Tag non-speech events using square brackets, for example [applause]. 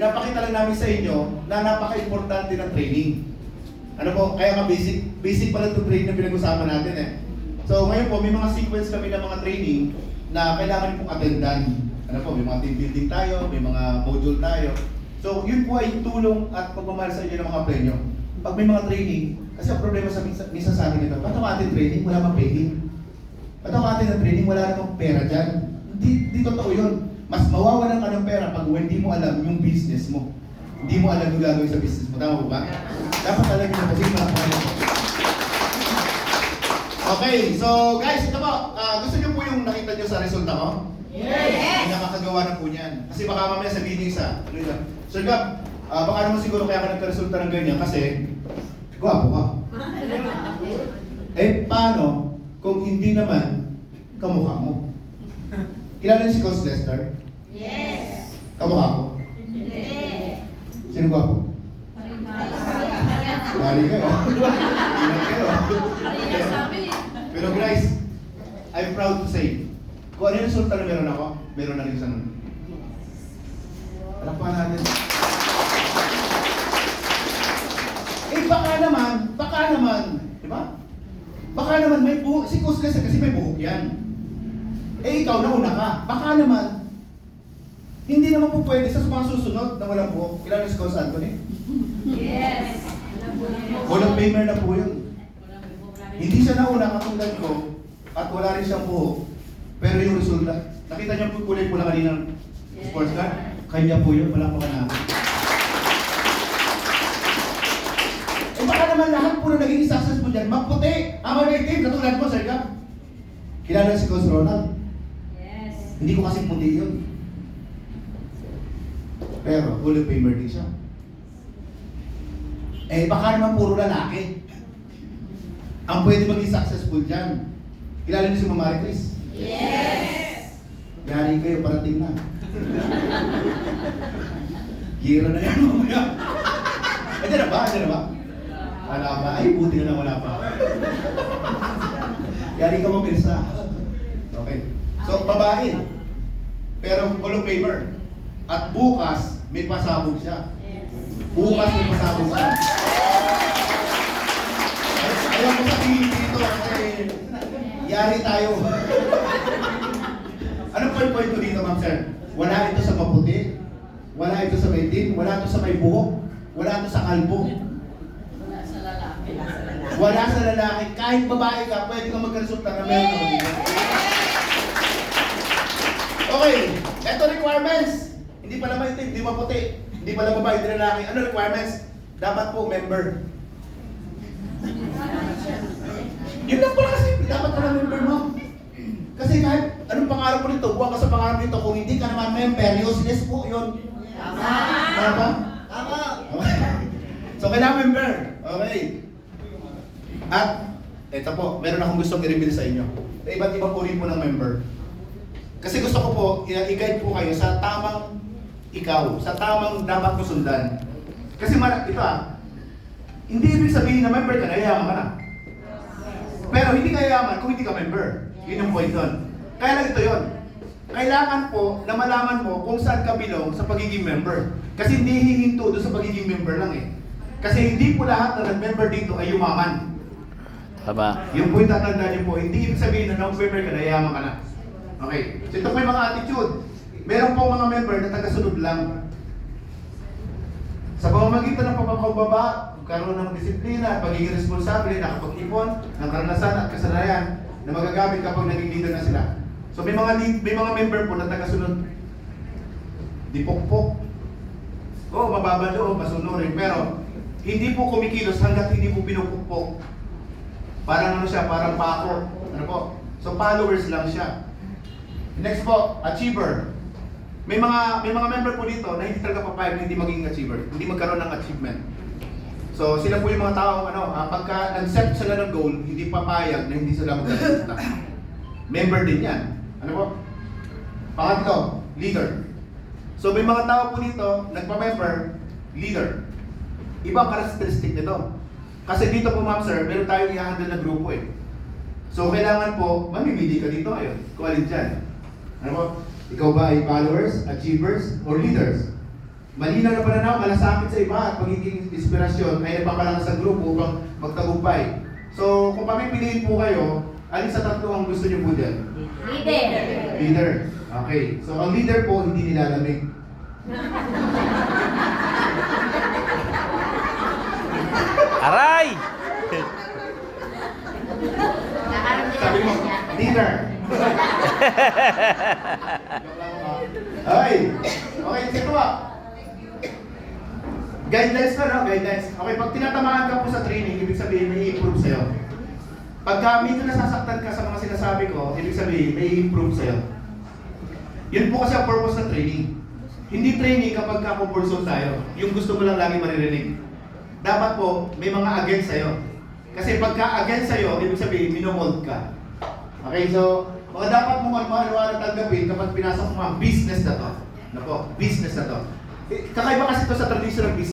Pinapakita lang namin sa inyo na napaka-importante ng training. Ano po, kaya nga basic, basic pala itong training na pinag-usapan natin eh. So ngayon po, may mga sequence kami ng mga training na kailangan pong attendan. Ano po, may mga team building tayo, may mga module tayo. So yun po ay tulong at pagmamahal sa inyo ng mga premyo. Pag may mga training, kasi ang problema sa minsan, minsan sa akin ito, ba't ang ating training, wala mang paying? Ba't ang ating training, wala namang pera dyan? Hindi, hindi totoo yun. Mas mawawalan ka ng pera pag hindi mo alam yung business mo. Hindi mo alam yung gagawin sa business mo. Tama ba? Dapat alam nyo kasi mga Okay, so guys, ito po. Ah, gusto niyo po yung nakita niyo sa resulta ko? Yes! May nakakagawa na po niyan. Kasi baka mamaya sabihin niyo isa. Ano yun? Sir Gab, ah, baka naman siguro kaya ka nagkaresulta ng ganyan kasi gwapo ka. [laughs] Eh, paano kung hindi naman kamukha mo? Kilala niyo si Coach Lester? Yes. Kamukha ko? Hindi. Sino gwapo? Bali kayo. Ingat kayo. Pero guys, I'm proud to say, kung ano yung resulta na meron ako, meron na rin sa nun. Palakpakan natin. Eh baka naman, baka naman, di ba? Baka naman may buhok, si Coach Lester kasi may buhok yan. Eh ikaw nauna ka, baka naman, hindi naman po pwede sa mga susunod na walang buhok. Niyo si Coach Anthony? Yes. Of Famer na po yun. Hindi siya nauna katulad ko at wala rin siyang buhok. Pero yung resulta, nakita niyo po kulay pula kanina ng sports car? Kanya po yun, wala pa ka namin. Eh baka naman lahat po na naging successful dyan, maputi, ama na itim, katulad mo, Sir Gab. Kilala si Coach Ronald. Hindi ko kasi puti yun. Pero, of Famer din siya. Eh, baka naman puro lalaki. Ang pwede maging successful dyan. Kilala niyo si Mama Marie Chris? Yes. Yari kayo, parating na. Gira na yan mamaya. Andiyan na ba? Andiyan na ba? Wala pa. Ay, buti na lang wala pa. Yari ka mo, Pirsa. Okay. So, babae. Pero of Famer. At bukas, may pasabog siya. Bukas may pasabog siya. Ay- Ayaw ko sabihin dito kasi yari tayo. [laughs] ano po yung point ko dito, ma'am sir? Wala ito sa maputi, wala ito sa may itim, wala ito sa may buhok, wala ito sa kalbo. Wala sa lalaki. Wala sa lalaki, kahit babae ka, pwede ka magkaresulta na meron ako dito. Okay, ito requirements. Hindi pala maitim, hindi maputi. Hindi pala babae, hindi lalaki. Ano requirements? Dapat po member. Yun lang pala kasi, dapat ka na member mo. Kasi kahit anong pangarap mo nito, buwan ka sa pangarap nito, kung hindi ka naman member, useless po yun. Tama. Tama? Tama. So kailangan member. Okay. At ito po, meron akong gustong i-reveal sa inyo. Iba't ibang uri po ng member. Kasi gusto ko po, i-guide po kayo sa tamang ikaw, sa tamang dapat mo sundan. Kasi mara, ito ah, hindi ibig sabihin na member ka na, yayaman ka na. Pero hindi ka yayaman kung hindi ka member. Yun yung point doon. Kaya lang ito yun. Kailangan po na malaman mo kung saan ka bilong sa pagiging member. Kasi hindi hihinto doon sa pagiging member lang eh. Kasi hindi po lahat na nag-member dito ay yumaman. Tama. Yung po yung tatandaan niyo po, hindi ibig sabihin na non-member ka na, yayaman ka na. Okay. So ito po yung mga attitude. Meron po mga member na tagasunod lang. Sa pamamagitan ng pagpapababa, karoon ng disiplina, pagiging responsable, nakapag-ipon, ng karanasan at kasanayan na magagamit kapag naging leader na sila. So may mga may mga member po na tagasunod. Dipokpok. Oo, mababa doon, masunurin. Pero hindi po kumikilos hanggat hindi po pinupukpok. Parang ano siya, parang pako. Ano po? So followers lang siya. Next po, achiever. May mga may mga member po dito na hindi talaga papayag na hindi maging achiever, hindi magkaroon ng achievement. So sila po yung mga tao ano, ah, pagka nag-set sila ng goal, hindi papayag na hindi sila magkaroon. [laughs] member din 'yan. Ano po? Pangatlo, leader. So may mga tao po dito, nagpa-member, leader. Ibang characteristic nito. Kasi dito po ma'am sir, meron tayong i-handle na grupo eh. So kailangan po, mamimili ka dito ngayon. Kung alin dyan. Ano po? Ikaw ba ay followers, achievers, or leaders? malinaw na pananaw, malasakit sa iba at pagiging inspirasyon ay nagpapalakas sa grupo upang magtagumpay. So, kung pamipiliin po kayo, alin sa tatlo ang gusto niyo po dyan? Leader. Leader. Okay. So, ang leader po, hindi nilalamig. [laughs] Aray! Sabi mo, leader. Ay, okay, sige po. Guidelines na, no? Guidelines. Okay, pag tinatamaan ka po sa training, ibig sabihin may improve sa'yo. Pagka medyo nasasaktan ka sa mga sinasabi ko, ibig sabihin may improve sa'yo. Yun po kasi ang purpose ng training. Hindi training kapag ka compulsion tayo. Yung gusto mo lang lagi maririnig. Dapat po, may mga against sa'yo. Kasi pagka against sa'yo, ibig sabihin, minomold ka. Okay, so, mga dapat mong ano-ano tanggapin kapag pinasok mo ang business na to. Nako, business na to. Eh, Kakaiba kasi ito sa traditional business.